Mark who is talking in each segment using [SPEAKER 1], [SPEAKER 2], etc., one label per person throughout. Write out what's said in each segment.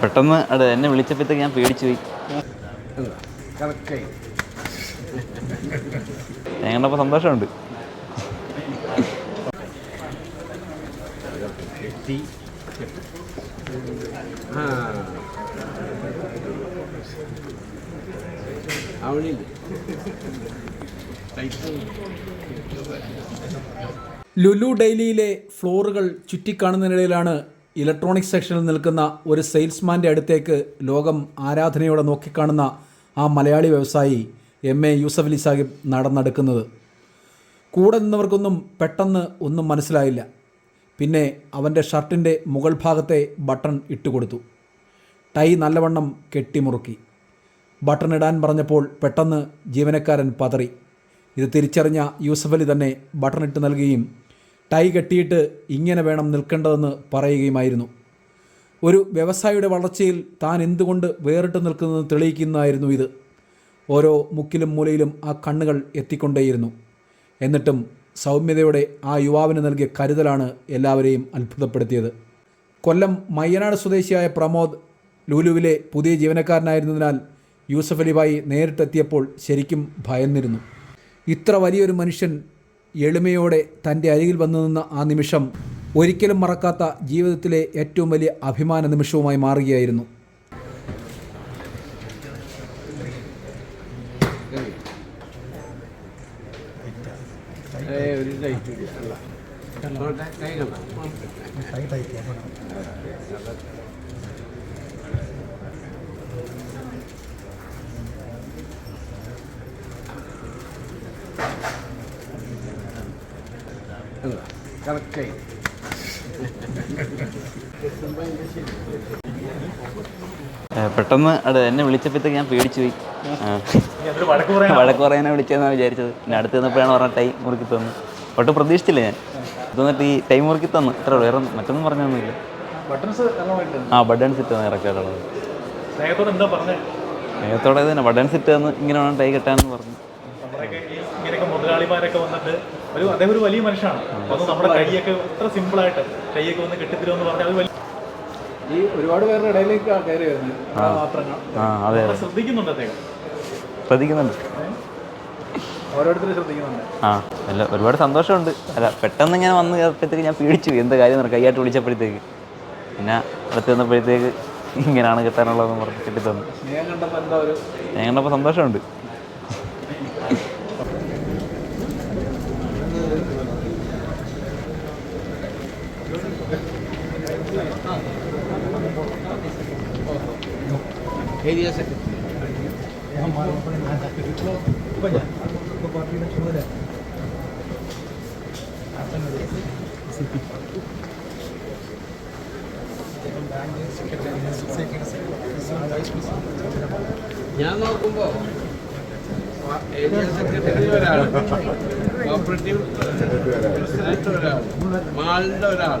[SPEAKER 1] പെട്ടെന്ന് അത് എന്നെ വിളിച്ചപ്പോഴത്തേക്ക് ഞാൻ പേടിച്ചു പോയി. ഞങ്ങളപ്പോൾ സന്തോഷമുണ്ട്.
[SPEAKER 2] ലുലു ഡെയിലിയിലെ ഫ്ലോറുകൾ ചുറ്റിക്കാണുന്നതിനിടയിലാണ് ഇലക്ട്രോണിക്സ് സെക്ഷനിൽ നിൽക്കുന്ന ഒരു സെയിൽസ്മാന്റെ അടുത്തേക്ക് ലോകം ആരാധനയോടെ നോക്കിക്കാണുന്ന ആ മലയാളി വ്യവസായി എം എ യൂസഫ് അലി സാഹിബ് നടന്നെടുക്കുന്നത്. കൂടെ നിന്നവർക്കൊന്നും പെട്ടെന്ന് ഒന്നും മനസ്സിലായില്ല. പിന്നെ അവന്റെ ഷർട്ടിന്റെ മുകൾ ഭാഗത്തെ ബട്ടൺ ഇട്ടുകൊടുത്തു. ടൈ നല്ലവണ്ണം കെട്ടിമുറുക്കി. ബട്ടൺ ഇടാൻ പറഞ്ഞപ്പോൾ പെട്ടെന്ന് ജീവനക്കാരൻ പതറി. ഇത് തിരിച്ചറിഞ്ഞ യൂസഫലി തന്നെ ബട്ടൺ ഇട്ട് നൽകുകയും ടൈ കെട്ടിയിട്ട് ഇങ്ങനെ വേണം നിൽക്കേണ്ടതെന്ന് പറയുകയുമായിരുന്നു. ഒരു വ്യവസായിയുടെ വളർച്ചയിൽ താൻ എന്തുകൊണ്ട് വേറിട്ട് നിൽക്കുന്നതെന്ന് തെളിയിക്കുന്നതായിരുന്നു ഇത്. ഓരോ മുക്കിലും മൂലയിലും ആ കണ്ണുകൾ എത്തിക്കൊണ്ടേയിരുന്നു. എന്നിട്ടും സൗമ്യതയോടെ ആ യുവാവിന് നൽകിയ കരുതലാണ് എല്ലാവരെയും അത്ഭുതപ്പെടുത്തിയത്. കൊല്ലം മയ്യനാട് സ്വദേശിയായ പ്രമോദ് ലൂലുവിലെ പുതിയ ജീവനക്കാരനായിരുന്നതിനാൽ യൂസഫ് അലിബായി നേരിട്ടെത്തിയപ്പോൾ ശരിക്കും ഭയന്നിരുന്നു. ഇത്ര വലിയൊരു മനുഷ്യൻ എളിമയോടെ തന്റെ അരികിൽ വന്നു നിന്ന ആ നിമിഷം ഒരിക്കലും മറക്കാത്ത ജീവിതത്തിലെ ഏറ്റവും വലിയ അഭിമാന നിമിഷവുമായി മാറുകയായിരുന്നു.
[SPEAKER 1] ಕರೆಕ್ಟ್ പെട്ടെന്ന് അത് എന്നെ വിളിച്ചപ്പോഴത്തേക്ക് ഞാൻ പേടിച്ചു പോയി. വഴക്ക് പറയാനാ വിളിച്ചതെന്നാണ് വിചാരിച്ചത്. പിന്നെ അടുത്ത് നിന്നപ്പോഴാണ് പറഞ്ഞ ടൈം മുറുക്കി തന്നു. ഒട്ടും പ്രതീക്ഷിച്ചില്ല ഞാൻ. തന്നിട്ട് ഈ ടൈം മുറുക്കി തന്നു. ഇത്ര വേറെ മറ്റൊന്നും പറഞ്ഞൊന്നുമില്ല.
[SPEAKER 3] ബട്ടൺസ്
[SPEAKER 1] ആ ബട്ടൺ സിറ്റ് തന്നു ഇറക്കാറുള്ളത്
[SPEAKER 3] സ്നേഹത്തോടെ
[SPEAKER 1] തന്നെ. ബട്ടൺ സിറ്റ് തന്ന് ഇങ്ങനെ വേണം ടൈ കെട്ടാന്ന് പറഞ്ഞു.
[SPEAKER 3] ഇങ്ങനെയൊക്കെ മുതലാളിമാരൊക്കെ വന്നിട്ട് ഒരു അദ്ദേഹം ഒരു വലിയ മനുഷ്യനാണ്. അപ്പോൾ നമ്മുടെ കൈയൊക്കെ ഇത്ര സിമ്പിളായിട്ട് കൈയൊക്കെ വന്ന് കെട്ടിത്തരുമെന്ന് പറഞ്ഞാൽ അത് വലിയ
[SPEAKER 2] ഈ ഒരുപാട് പേരുടെ ഇടയിലേക്ക് കയറി വരുന്നത്
[SPEAKER 3] ശ്രദ്ധിക്കുന്നുണ്ട് അദ്ദേഹം.
[SPEAKER 1] ശ്രദ്ധിക്കുന്നുണ്ട്.
[SPEAKER 3] ഓരോരുത്തരും ശ്രദ്ധിക്കുന്നുണ്ട്.
[SPEAKER 1] ആ അല്ല ഒരുപാട് സന്തോഷമുണ്ട്. അല്ല പെട്ടെന്ന് ഇങ്ങനെ വന്ന് കയറിയപ്പോഴത്തേക്ക് ഞാൻ പേടിച്ചു എന്ത് കാര്യം എന്ന് കൈയായിട്ട് വിളിച്ചപ്പോഴത്തേക്ക്. പിന്നെ അടുത്ത് വന്നപ്പോഴത്തേക്ക് ഇങ്ങനെയാണ് കിട്ടാനുള്ളതെന്ന് പറഞ്ഞ്
[SPEAKER 2] കിട്ടി തന്നു
[SPEAKER 1] ഞാൻ കണ്ടപ്പോൾ സന്തോഷമുണ്ട്.
[SPEAKER 4] ഏരിയ സെക്രട്ടറി ഞാൻ നോക്കുമ്പോ ഏരിയ സെക്രട്ടറി ഒരാൾ കോപ്പറേറ്റീവ് പ്രസിഡന്റ് ഒരാൾ മാളിന്റെ ഒരാൾ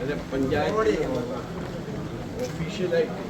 [SPEAKER 4] അതെ പഞ്ചായത്ത് ഒഫീഷ്യലായിട്ട്